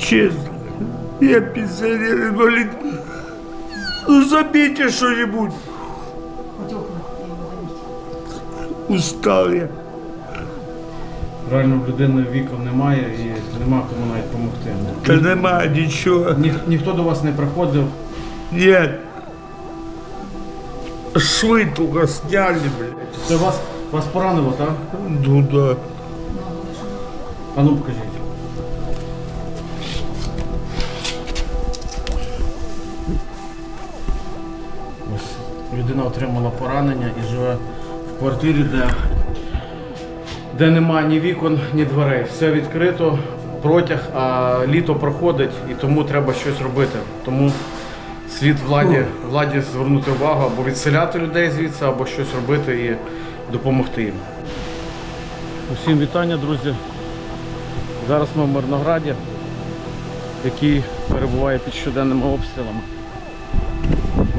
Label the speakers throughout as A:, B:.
A: честно. Я пенсионер, инвалид. Ну забейте что-нибудь. Устал я.
B: Реально в людини вікон немає і нема кому навіть допомогти.
A: Та нема нічого.
B: Ні, ніхто до вас не приходив.
A: Нет. Швы только сняли, блядь.
B: Це вас, вас поранило, так?
A: Ну да.
B: А ну покажіть. Людина отримала поранення і живе в квартирі, де, де немає ні вікон, ні дверей. Все відкрито, протяг, а літо проходить і тому треба щось робити. Тому слід владі, владі звернути увагу або відселяти людей звідси, або щось робити і допомогти їм. Усім вітання, друзі. Зараз ми в Мирнограді, який перебуває під щоденними обстрілами.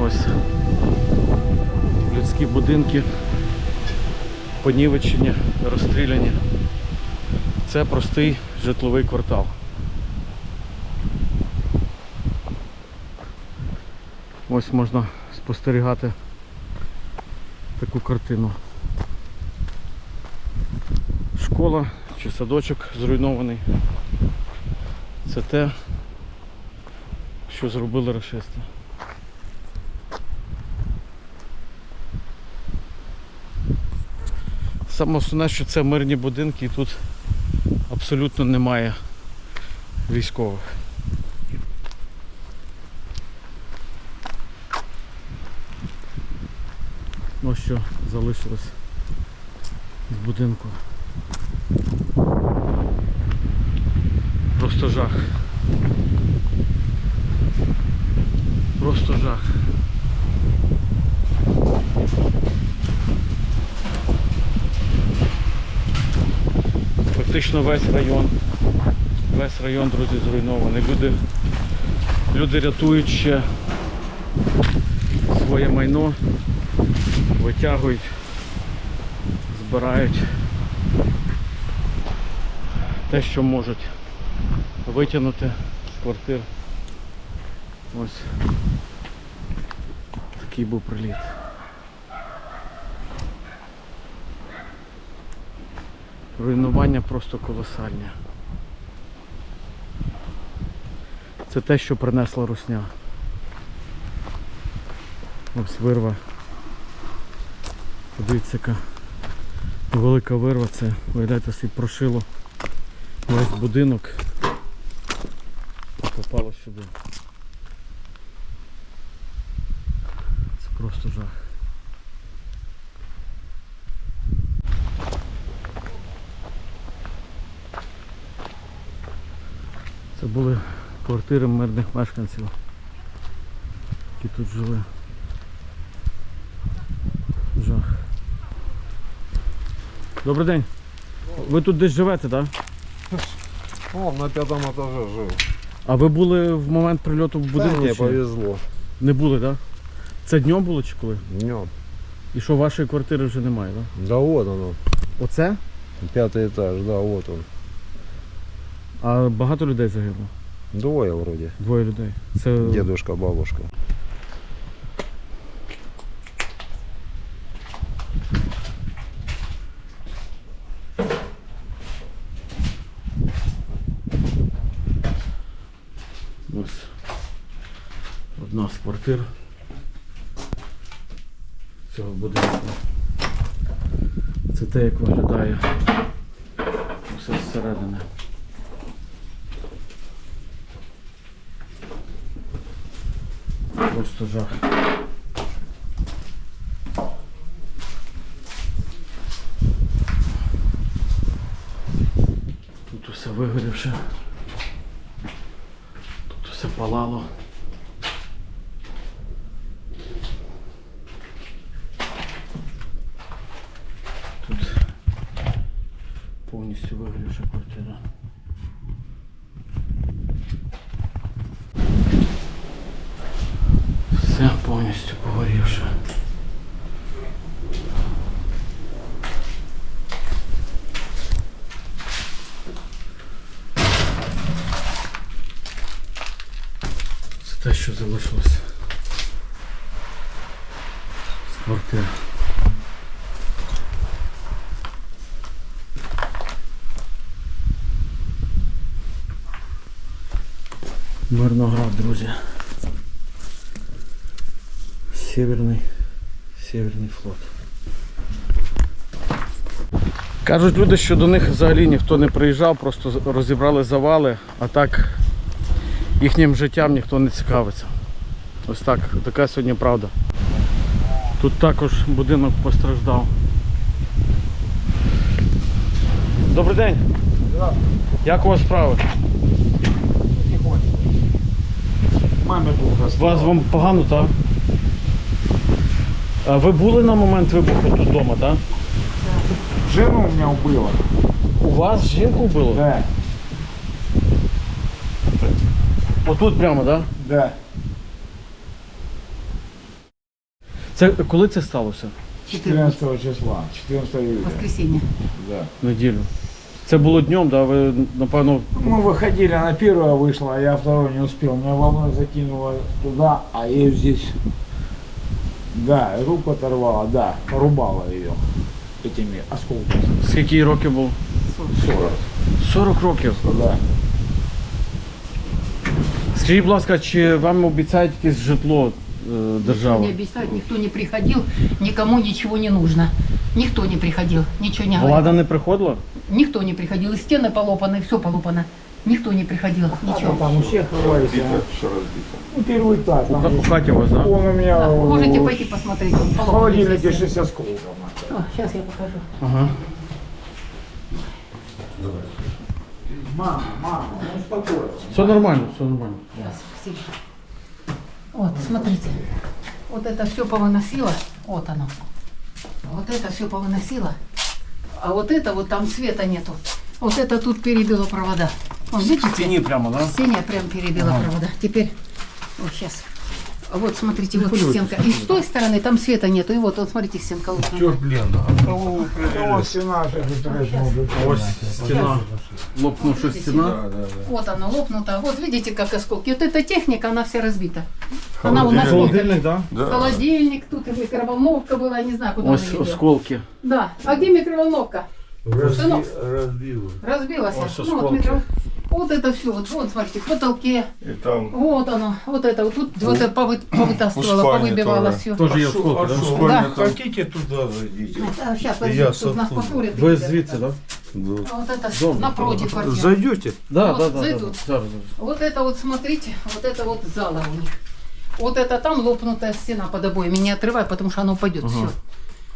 B: Ось людські будинки, понівечені, розстріляні. Це простий житловий квартал. Ось можна спостерігати таку картину. Школа чи садочок зруйнований. Це те, що зробили рашисти. Саме основне, що це мирні будинки і тут абсолютно немає військових. Ось що залишилось з будинку. Просто жах. Просто жах. Фактично весь район. Весь район, друзі, зруйнований. Люди, люди рятують ще своє майно, витягують, збирають те, що можуть витягнути з квартир. Ось такий був приліт. Руйнування просто колосальне. Це те, що принесла русня. Ось вирва. Подивіться, яка велика вирва, це, виглядайте, собі прошило весь будинок і попало сюди. Це просто жах. Це були квартири мирних мешканців, які тут жили. Жах. Добрий день. Ви тут десь живете, так?
C: О, на пятом этаже жил.
B: А ви були в момент прильоту в будинку?
C: да, мне
B: чи ні?
C: повезло.
B: Не були, так? Це днем було чи коли?
C: Днем.
B: І що вашої квартири вже немає, так?
C: Да вот оно.
B: Оце?
C: Пятый этаж, да, вот он.
B: А багато людей загибло?
C: Двое вроде.
B: Двоє людей. Це
C: Дедушка, бабушка.
B: ось одна з квартир цього будинку. Це те, як виглядає все зсередини. Просто жах. Тут усе вигорівше. Тут усе палало. Тут повністю вигорівша квартира. Все повністю погорівше. Те, що залишилось з квартири. Мирноград, друзі. Северний, Северний флот. Кажуть люди, що до них взагалі ніхто не приїжджав, просто розібрали завали, а так їхнім життям ніхто не цікавиться. Ось так, така сьогодні правда. Тут також будинок постраждав. Добрий день. Як у вас справи?
D: Плохо
B: У Вас вам погано, так? А ви були на момент вибуху тут вдома, так?
D: Жену у меня убило.
B: У вас жінку вбило?
D: Да,
B: Отут прямо, так?
D: да.
B: Це коли це сталося?
D: 14 числа, 14 июля.
E: Воскресенье.
D: Да.
B: Неділю. Це було днем, да? Ви напевно.
D: Мы выходили, она первая вышла, а я второй не успел. Меня волной закинуло туда, а ее здесь... Да, руку оторвала, да, порубала ее этими осколками.
B: Скільки їй років було?
D: 40.
B: 40 років.
D: Да.
B: Скажіть, будь ласка, чи вам обіцяють якесь житло е, держава?
E: Не обещают, никто не приходил, никому ничего не нужно. Никто не приходил, ничего не говорил.
B: Влада не приходила?
E: Никто не приходил, и стены полопаны, все полопано. Никто не приходил,
D: А
E: ничего.
D: там у всех рвались. а. Ну, первый этаж.
B: У,
D: Там
B: ха- у
D: здесь-
B: хаті у вас, так? Да?
D: Он у меня...
E: Да, можете
D: э,
E: пойти посмотреть. он
D: В
E: полопаны
D: холодильнике
E: все стены.
D: 6 осколков.
E: сейчас я покажу.
B: Ага.
D: Мама, мама, ну успокойся.
B: Все нормально, все нормально.
E: Спасибо. Вот, смотрите. Вот это все повыносило. Вот оно. Вот это все повыносило. А вот это вот там света нету. Вот это тут перебило провода. Вон, видите?
B: Тіні прямо, так? Да?
E: Сеня прям перебила провода. Теперь, вот сейчас. Вот смотрите, вот стенка. И с той стороны там света нету. И вот, вот смотрите, стенка лопнула.
A: Чё, блин, а кого вы?
D: Вот стена, тут трэш может.
B: Ось стіна. Лопнувша стіна.
E: Вот она лопнута. Вот видите, как осколки. Вот эта техника, она вся разбита. Она у нас
B: Холодильник, так?
E: Холодильник, тут и микроволновка была, я не знаю, куда
B: Ось
E: она ее дела.
B: осколки.
E: Да. А где микроволновка? Сынок.
A: Разбило.
E: Разбилась.
B: Ось
E: Ну, вот,
B: осколки.
E: микро- вот это все, вот, вот, смотрите, в потолке.
A: И там...
E: Вот оно, вот это вот тут вот это повы- повытаскивала,
A: спальне
E: повыбивала
A: тоже.
E: все.
B: Теж є
A: А шо-
B: осколки,
A: а
B: так?
A: шо,
B: Да?
E: Да.
A: вы Хотите туда зайдите?
E: сейчас,
A: Я
E: тут нас
A: оттуда.
E: посмотрят.
B: Ви звідси, так?
E: А вот это
B: Дома.
E: напротив квартиры.
A: Зайдете?
B: Да,
E: Вот,
B: да, да, да.
E: зайдут.
B: Зараз, зараз.
E: Вот это вот, смотрите, вот это вот зала у них. Вот это там лопнутая стена под обоями. Не отрывай, потому что оно упадет.
B: Ага.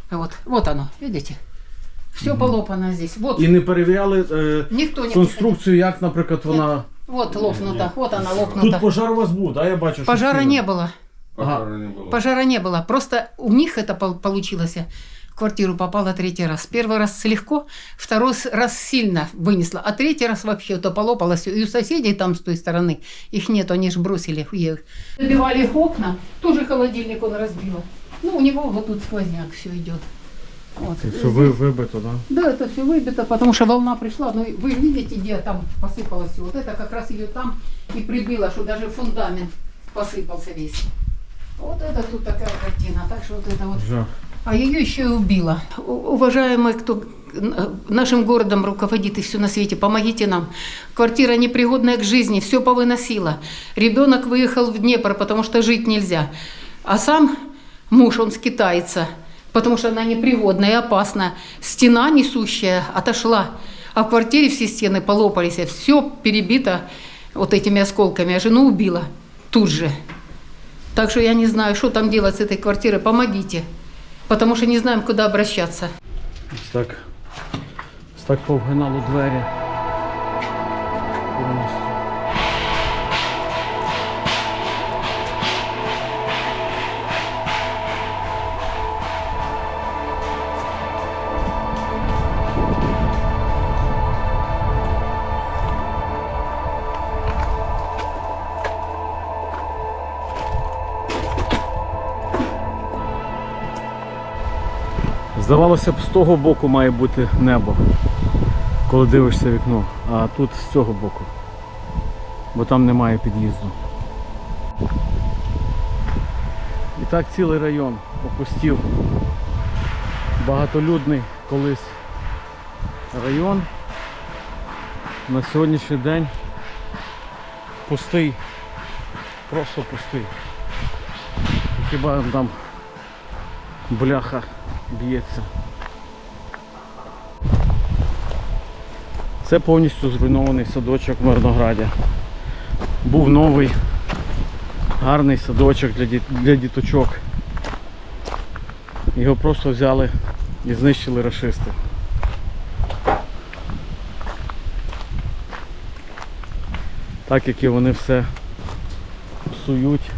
E: Все. Вот, вот оно, видите? Все полопано здесь. Вот.
B: І не перевіряли е,
E: Никто не
B: конструкцію, як, наприклад, вона.
E: приходил. Вот лопнута, вот она
B: Тут
E: лопнута.
B: пожар у вас був, так? Я бачу, що
E: Пожара
B: стіни.
E: не было.
B: Ага.
E: Пожара не было. Просто у них это пол- получилось. В квартиру попала третий раз. Первый раз легко, второй раз сильно вынесла, а третий раз вообще то полопалось. И у соседей там с той стороны их нет, они же бросили их. Забивали их окна, тоже холодильник он разбил. Ну, у него вот тут сквозняк все идет. Вот.
B: Все ви, вибито, так?
E: Да, это все выбито, потому что волна пришла. Ну, вы видите, где там посыпалось все. Вот это как раз ее там и прибило, что даже фундамент посыпался весь. Вот это тут такая картина. Так что вот это вот.
B: Жах.
E: А ее еще и убило. У- Уважаемые, кто нашим городом руководит и все на свете, помогите нам. Квартира непригодная к жизни, все повыносила. Ребенок выехал в Днепр, потому что жить нельзя. А сам муж, он скитается, потому что она непригодная и опасна. Стена несущая отошла, а в квартире все стены полопались, все перебито вот этими осколками, а жену убила тут же. Так что я не знаю, что там делать с этой квартирой. Помогите. Потому что не знаем, куда обращаться.
B: Ось так. Ось так повгинало двері. Повністю. Здавалося б, з того боку має бути небо, коли дивишся вікно, а тут з цього боку, бо там немає під'їзду. І Так цілий район опустів. Багатолюдний колись район. На сьогоднішній день пустий. Просто пустий. Хіба там бляха б'ється. Це повністю зруйнований садочок в Мирнограді. Був новий, гарний садочок для, діт- для діточок. Його просто взяли і знищили рашисти. Так як і вони все псують